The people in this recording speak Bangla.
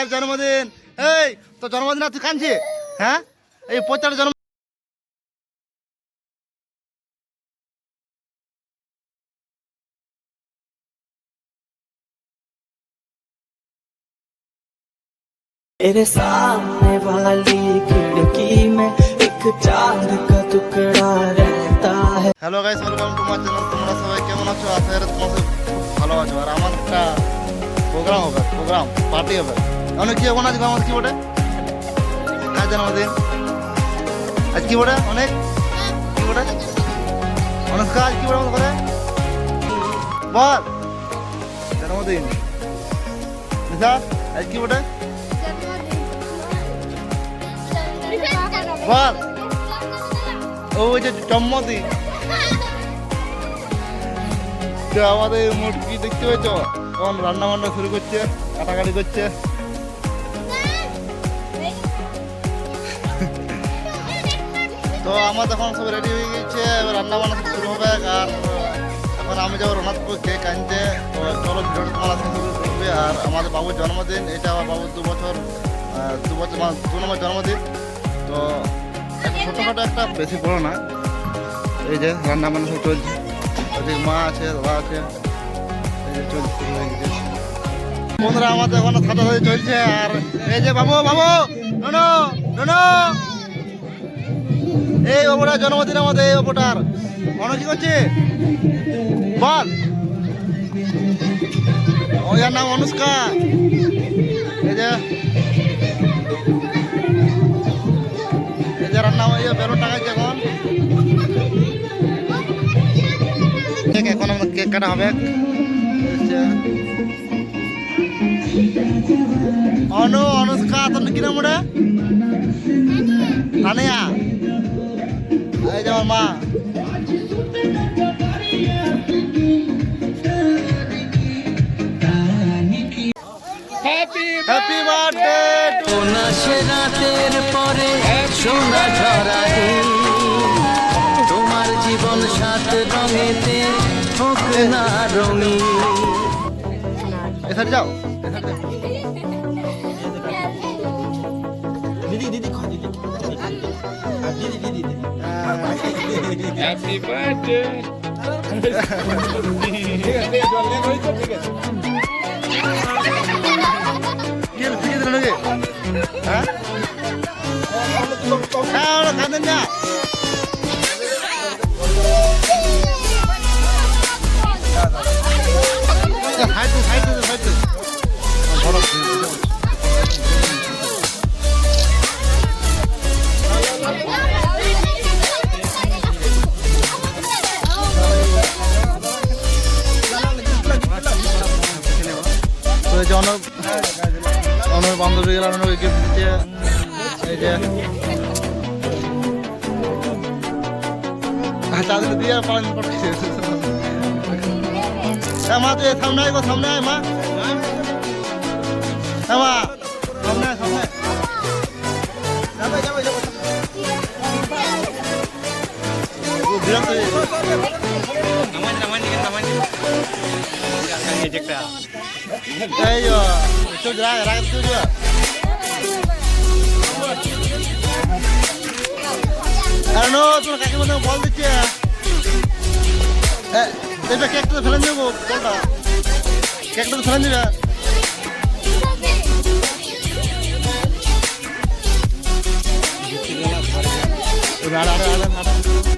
কার জন্মদিন এই তো জন্মদিন আর তুই কাঁদছি হ্যাঁ এই পচার জন্ম तेरे सामने वाली खिड़की में एक चांद का टुकड़ा रहता है hello guys welcome to my channel তোমরা সবাই কেমন আছো আশা করি তোমরা সব খুব ভালো আছো আর আমার একটা প্রোগ্রাম হবে প্রোগ্রাম পার্টি হবে অনেক কি হবে না আজকে আমার কি বটে কার জন্মদিন আজ কি বটে অনেক? কি বটে অনুষ্কা আজ কি বটে আমাদের ঘরে বল। জন্মদিন। নিশা আজ কি বটে বল। ওই যে জন্মদিন। আমাদের মুরগি দেখতে পেয়েছ? কখন রান্না বান্না শুরু করছে, কাটাকাটি করছে। তো আমার তখন সব রেডি হয়ে গেছে এবার রান্না বান্না শুরু হবে, আর এখন আমি যাব রনাথপুর কেক আনতে। তো চলো ভিডিওটা তোমার আজকে শুরু করবে। আর আমাদের বাবুর জন্মদিন, এটা আমার বাবুর দু বছর দু বছর দু নম্বর জন্মদিন। তো ছোটোখাটো একটা বেশি বড় না, এই যে রান্না বান্না সব চলছে। ওদিকে মা আছে, দাদা আছে, এই যে চলছে, শুরু হয়ে গেছে বন্ধুরা, আমাদের ওখানে সাথে সাথে চলছে, আর এই যে বাবু বাবু, নোনো নোনো এই বাবুটার জন্মদিন আমাদের, এই বাবুটার। মনে কি করছে বল। যার নাম অনুষ্কা। এই যে। এই যে রান্না ওই যে বেলুন এখন। কেক এখন আমাদের কেক কাটা হবে। অনু, অনুষ্কা, তোর কি নাম ওটা? তানিয়া। হ্যাপি বার্থডে টু সোনা সে রাতের পরে সোনা ঝরা তোমার জীবন সাত রঙেতে হোক না রঙিন এখানে যাও। দিদি দিদি খা দিদি। দিদি দিদি দিদি Happy birthday. কি যে অনেক অনেক বান্ধবী গেলাম অনেক গিফট দিচ্ছে এই যে হ্যাঁ, তাদের দিয়ে পালন করছে হ্যাঁ মা তুই সামনে আয় গো সামনে আয় মা হ্যাঁ মা সামনে সামনে। যাবে, যাবে, যাবে। ও, বিরক্ত হয়ে গেছে। এই যো, চুপ রাখ রাখ চুপ যা। আরে নো তোর কাকে মধ্যে বল দিচ্ছে এ, এটা কেকটা তো ফেলে দেবো বলটা কেকটা তো ফেলে দিবে আরে আরে আরে আরে